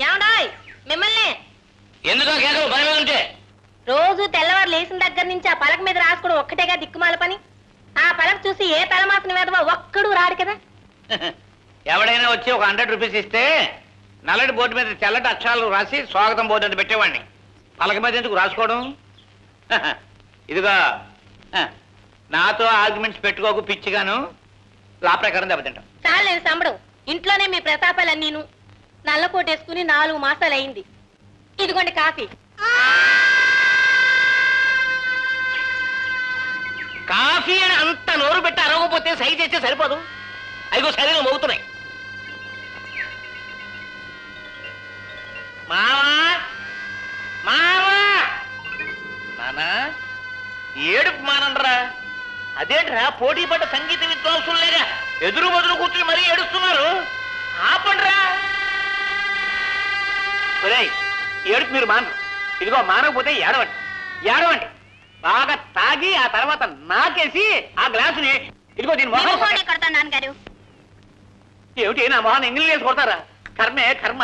ఏమండాయ్ మిమ్మల్ని. ఎందుకో కేకలు పని మీద ఉంటే? రోజు తెల్లవారు లేచిన దగ్గర నుంచి ఆ పలక మీద రాసుకోవడం ఒక్కటేగా దిక్కుమాల పని. ఆ పలక చూసి ఏ తలమాసిన మీద ఒక్కడు రాడు కదా. ఎవడైనా వచ్చి ఒక హండ్రెడ్ రూపీస్ ఇస్తే నల్లటి బోర్డు మీద తెల్లటి అక్షరాలు రాసి స్వాగతం బోర్డు అంత పెట్టేవాడిని. పలక మీద ఎందుకు రాసుకోవడం? ఇదిగో నాతో ఆర్గ్యుమెంట్స్ పెట్టుకోకు పిచ్చిగాను. లా ప్రకారం దెబ్బతింటాం. చాలు సంబడం ఇంట్లోనే మీ ప్రతాపాలన్నీను నల్ల కోటేసుకుని నాలుగు మాసాలు అయింది ఇదిగోండి కాఫీ. కాఫీ అని అంత నోరు పెట్టి అరవకపోతే సై చేస్తే సరిపోదు. అదిగో శరీరం అవుతున్నాయి మావా మావా! నానా ఏడుపు మానండ్రా? అదేంట్రా పోటీ పడ్డ సంగీత విద్వాంసులు లేగా ఎదురు బదులు కూర్చుని మరీ ఏడుస్తున్నారు. ఆపండ్రా. ఏడుపు మీరు మానరు. ఇదిగో మానకపోతే ఏడవండి. ఏడవండి. బాగా తాగి ఆ తర్వాత నాకేసి ఆ గ్లాసుని ఇదిగో దీని మొహం నాన్నగారు. ఏమిటి నా మొహాన్ని ఇంగ్లీష్ వేసి కొడతారా? కర్మే కర్మ.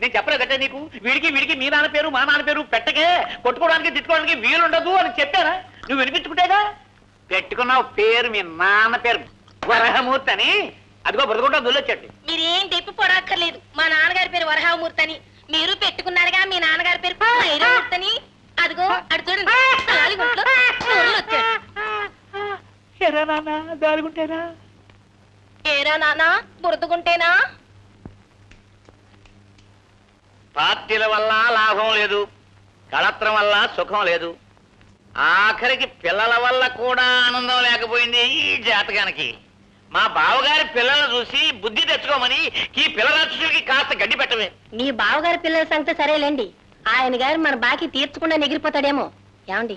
నేను చెప్పలేదంటే నీకు? వీడికి వీడికి మీ నాన్న పేరు మా నాన్న పేరు పెట్టకే కొట్టుకోవడానికి తిట్టుకోవడానికి వీలుండదు అని చెప్పారా నువ్వు వినిపించుకుంటేగా? పెట్టుకున్నావు పేరు మీ నాన్న పేరు. వరహమూర్తి అని అదిగో బ్రతుకుంటా దుల్లొచ్చండి మీరేం తెప్పి పొడక్కర్లేదు మా నాన్నగారి పేరు వరహామూర్తి అని మీరు పెట్టుకున్నారుగా మీ నాన్నగారి పేరు వైరమూర్తి అని అదిగో చూడండి. వచ్చాడు ఎరా నాన్న ఏరా నాన్న బురదగుంటేనా? పార్టీల వల్ల లాభం లేదు కళత్రం వల్ల సుఖం లేదు. ఆఖరికి పిల్లల వల్ల కూడా ఆనందం లేకపోయింది ఈ జాతకానికి. మా బావగారి పిల్లలను చూసి బుద్ధి తెచ్చుకోమని ఈ పిల్లరాక్షసుడికి కాస్త గడ్డి పెట్టవే. మీ బావగారి పిల్లల సంగతి సరేలేండి. ఆయన గారు మన బాకీ తీర్చకుండా ఎగిరిపోతాడేమో. ఏమండి?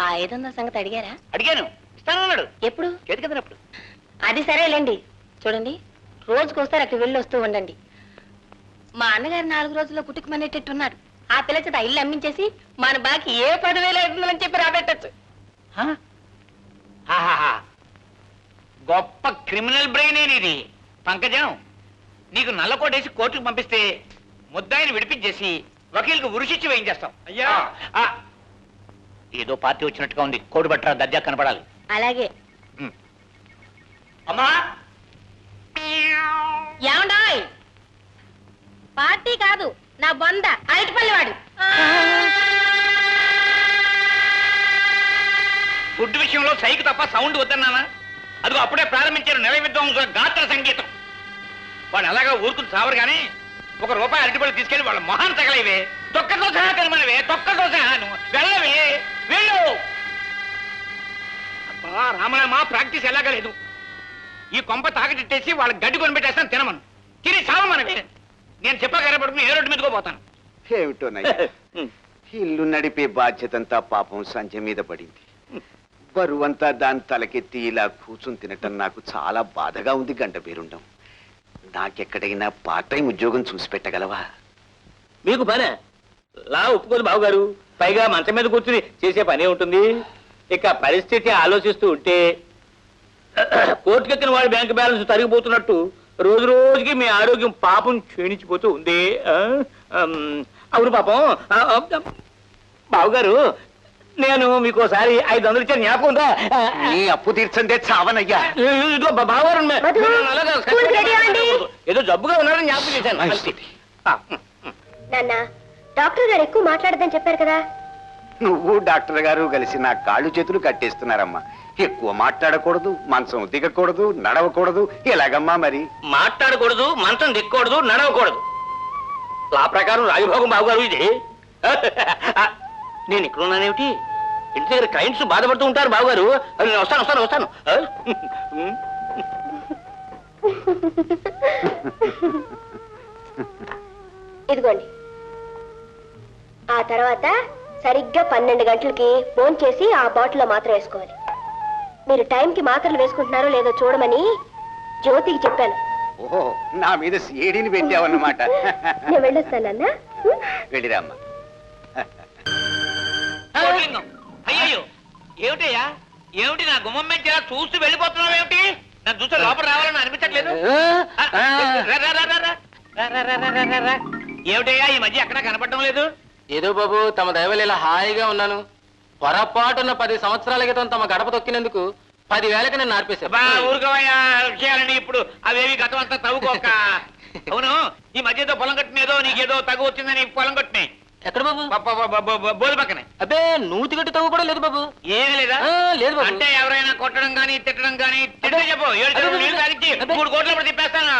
ఆ ఐదు వందల సంగతి అడిగారా? అడిగాను. ఇస్తానన్నాడు ఎప్పుడు? చేతి కిందనప్పుడు అది సరేలేండి. చూడండి రోజుకోసారి అక్కడ వెళ్ళి వస్తూ ఉండండి. మా అన్నగారు నాలుగు రోజుల్లో కుటుకుమనేటట్టున్నాడు ఆ పిల్ల చేత ఇల్లు అమ్మించేసి మన బాకి ఏ పదివేలు అవుతుందని చెప్పి రాబెట్టచ్చు. గొప్ప క్రిమినల్ బ్రెయిన్ ఇది పంకజం నీకు నల్లకోటేసి కోర్టుకు పంపిస్తే ముద్దాయిని విడిపించేసి వకీల్కి ఉరిశిచ్చి వేయించేస్తాం. అయ్యా. ఆ. ఏదో పార్టీ వచ్చినట్టుగా ఉంది. కోడి బట్ట దర్జా కనపడాలి అలాగే. అమ్మా! ఏమండాయ్? పార్టీ కాదు నా బొంద అరటిపల్లి వాడు ఫుడ్ విషయంలో సైకి తప్ప సౌండ్ వద్దన్నానా? అదిగో అప్పుడే ప్రారంభించారు నెల విద్వాంసుల గాత్ర సంగీతం. వాళ్ళు అలాగా ఊరుకుని సావరు కానీ ఒక రూపాయి అరటిపళ్ళు తీసుకెళ్ళి వాళ్ళ మొహాన్ని తగలేవే. తొక్కతో సహా కనమనవే తొక్కతో సహా వెళ్ళవే వెళ్ళు. అబ్బా రామరామా ప్రాక్టీస్ ఎలాగా లేదు. ఈ కొంప తాకటిట్టేసి వాళ్ళ గడ్డి కొనిపెట్టేస్తాను తినమను. తిని సావమనవే నేను చెప్పగానే పడుకుని ఏ రోడ్డు మీదకో పోతాను. ఏమిటోనయ్యా ఇల్లు నడిపే బాధ్యతంతా పాపం సంధ్య మీద పడింది. బరువంతా దాని తలకెత్తి ఇలా కూర్చుని తినటం నాకు చాలా బాధగా ఉంది గంట పేరుండం. నాకెక్కడైనా పార్ట్ టైం ఉద్యోగం చూసి పెట్టగలవా? మీకు పనే? లా ఒప్పుకోదు బావగారు. పైగా మంచం మీద కూర్చుని చేసే పనే ఉంటుంది. ఇక పరిస్థితి ఆలోచిస్తూ ఉంటే కోర్టుకెక్కిన వాడి బ్యాంక్ బ్యాలెన్స్ తరిగిపోతున్నట్టు రోజు రోజుకి మీ ఆరోగ్యం పాపం క్షీణించిపోతూ ఉంది. అవును పాపం. బావుగారు నేను మీకు ఒకసారి ఐదు వందలు ఇచ్చాను జ్ఞాపకం ఉందా? ఆ, నీ అప్పు తీర్చందే చావనయ్యా. ఇదిగో బా- బావగారు మే- మధు, మీరు అలాగా స్కూల్కి రెడీ అవ్వండి. ఏదో జబ్బుగా ఉన్నారని జ్ఞాపకం చేశాను. అంతే. ఆ, నాన్న డాక్టర్ గారు ఎక్కువ మాట్లాడదని చెప్పారు కదా? నువ్వు డాక్టర్ గారు కలిసి నా కాళ్ళు చేతులు కట్టేస్తున్నారమ్మా. ఎక్కువ మాట్లాడకూడదు మంచం దిగకూడదు నడవకూడదు. ఎలాగమ్మా మరి? మాట్లాడకూడదు మంచం దిక్కకూడదు నడవకూడదు. లా ప్రకారం రాజభోగం బాబుగారు ఇది. ఆ, నేను ఇక్కడ ఉన్నానేమిటి? ఇంటి దగ్గర క్లయింట్స్ బాధపడుతూ ఉంటారు బాబుగారు అది నేను వస్తాను వస్తాను వస్తాను? ఇదిగోండి. ఆ తర్వాత సరిగ్గా పన్నెండు గంటలకి ఫోన్ చేసి ఆ బాటిల్లో మాత్ర వేసుకోవాలి. మీరు టైంకి మాత్రలు వేసుకుంటున్నారో లేదో చూడమని జ్యోతికి చెప్పాను. ఓహో నా మీద సీడీని పెట్టావన్నమాట. నేను వెళ్ళొస్తానన్నా వెళ్ళిరామ్మా ఏమిటయ్యా? ఏమిటి నా గుమ్మం మీద చూస్తూ వెళ్ళిపోతున్నావు ఏమిటి? నన్ను చూస్తే లోపల రావాలని అనిపించట్లేదు. ఏమిటయ్యా ఈ మధ్య ఎక్కడ కనపడడం లేదు? ఏదో బాబు తమ దైవలు ఇలా హాయిగా ఉన్నాను. పొరపాటున్న పది సంవత్సరాల క్రితం తమ గడప తొక్కినందుకు పదివేలకి నేను నార్పేశాను ఊరుకోవయ్యా విషయాలని ఇప్పుడు అవేవి గతం అంతా తవ్వుకోక. అవును ఈ మధ్యతో పొలం కట్టినేదో నీకేదో తగు వచ్చిందని పొలం కట్టినాయి. ఎక్కడ బాబు? బోధ పక్కనే. అబ్బే నూతి గట్టి తవ్వు కూడా లేదు బాబు. ఏమీ లేదా? లేదు బాబు. అంటే ఎవరైనా కొట్టడం గానీ తిట్టడం గానీ తిట్టే చెప్పు. మూడు తిప్పేస్తాను.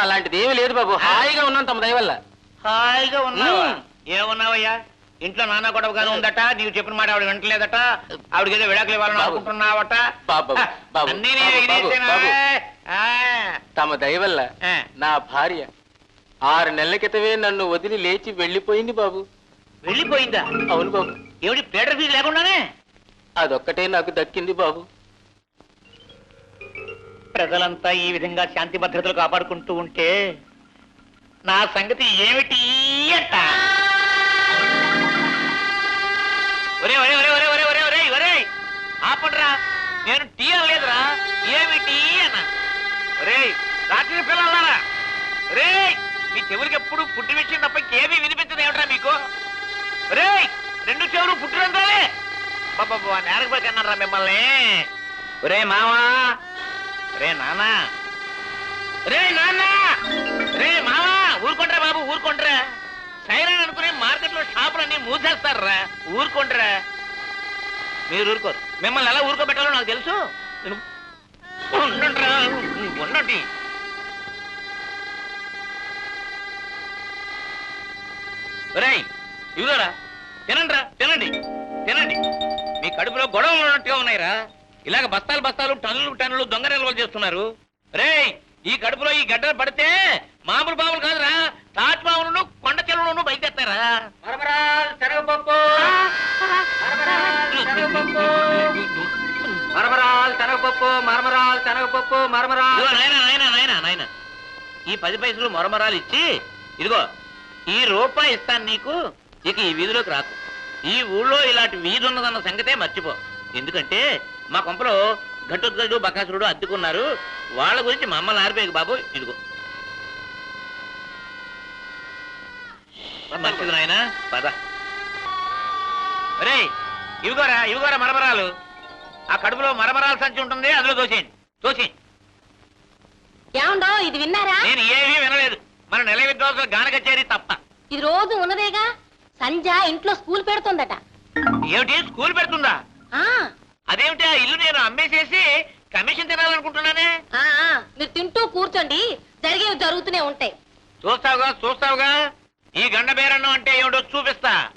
అలాంటిది ఏమీ లేదు బాబు. హాయిగా ఉన్నాను తమ దయవల్ల హాయిగా ఉన్నావా. ఏమున్నావయ్యా? ఇంట్లో నాన్న గొడవగానే ఉందట నీవు చెప్పిన మాట ఆవిడ వింటలేదట ఆవిడకి ఏదో విడాకులు ఇవ్వాలని. అనుకుంటున్నావట. తమ దయవల్ల ఆ. నా భార్య ఆరు నెలల క్రితమే నన్ను వదిలి లేచి వెళ్ళిపోయింది బాబు. వెళ్ళిపోయిందా? అవును బాబు. ఏమిటి పేటర్ ఫీజు లేకుండానే? అదొక్కటే నాకు దక్కింది బాబు. ప్రజలంతా ఈ విధంగా శాంతి భద్రతలు కాపాడుకుంటూ ఉంటే నా సంగతి ఏమిటి అంట? ఒరే ఒరే ఒరే ఒరే ఒరే ఒరే ఒరే ఒరే ఆపండ్రా. నేను టీ అనలేదురా. ఏమిటి అన్న? ఒరే రాత్రి పిల్లలారా. ఒరే మీ చెవులకి ఎప్పుడు పుట్టి విషయం తప్ప ఇంకేమీ వినిపించదు ఏమిట్రా మీకు? రే రెండు చెవులు పుట్టినందాలే బాబా నేరకపోయి కన్నారా మిమ్మల్ని. ఒరే మావా. రే నానా రే నాన్న. రే మావా ఊరుకోండ్రా బాబు ఊరుకోండ్రా. సైరన్ అనుకునే మార్కెట్లో షాపులన్నీ మూసేస్తారా ఊరుకోండ్రా. మీరు ఊరుకోరు. మిమ్మల్ని ఎలా ఊరుకోబెట్టాలో నాకు తెలుసు. ఉండండి ఉండండ్రా. ఉండండి ఇదిగోరా తినండిరా తినండి తినండి. మీ కడుపులో గొడవలు ఉన్నట్టుగా ఉన్నాయిరా. ఇలాగ బస్తాలు బస్తాలు టన్నులు టన్నులు దొంగ నిల్వలు చేస్తున్నారు. రేయ్ ఈ కడుపులో ఈ గడ్డ పడితే మామూలు బాబులు కాదురా. తాజ్ బాబులను కొండ చెరువులను బయటెత్తారా శనగపప్పు. మరమరాలు శనగపప్పు. మరమరాలు శనగపప్పు మరమరాలు నాయనా నాయనా నాయనా. ఈ పది పైసలు మొరమరాలు ఇచ్చి ఇదిగో ఈ రూపాయి ఇస్తాను నీకు. ఇక ఈ వీధిలోకి రాకు. ఈ ఊళ్ళో ఇలాంటి వీధి ఉన్నదన్న సంగతే మర్చిపో. ఎందుకంటే మా కొంపలో ఘటోద్గజుడు బకాసురుడు అద్దుకున్నారు. వాళ్ళ గురించి మమ్మల్ని ఆరిపోయి బాబు ఇదిగో. మంచిది నాయనా? పద. రే ఇవిగోరా ఇవిగోరా మరమరాలు. ఆ కడుపులో మరమరాల సంచి ఉంటుంది అందులో దోసేయండి దోసేయండి ఏమండో ఇది విన్నారా? నేను ఏమీ వినలేదు. మన నెల విద్వాంసుల గాన కచేరీ తప్ప. ఇది రోజు ఉన్నదేగా? సంజ ఇంట్లో స్కూల్ పెడుతుందట. ఏమిటి? స్కూల్ పెడుతుందా? ఆ. అదేమిటి? ఆ ఇల్లు నేను అమ్మేసేసి కమిషన్ తినాలనుకుంటున్నానే? ఆ, ఆ, మీరు తింటూ కూర్చోండి. జరిగేవి జరుగుతూనే ఉంటాయి. చూస్తావుగా చూస్తావుగా? ఈ గండ బేరన్నం అంటే ఏమిటో చూపిస్తా.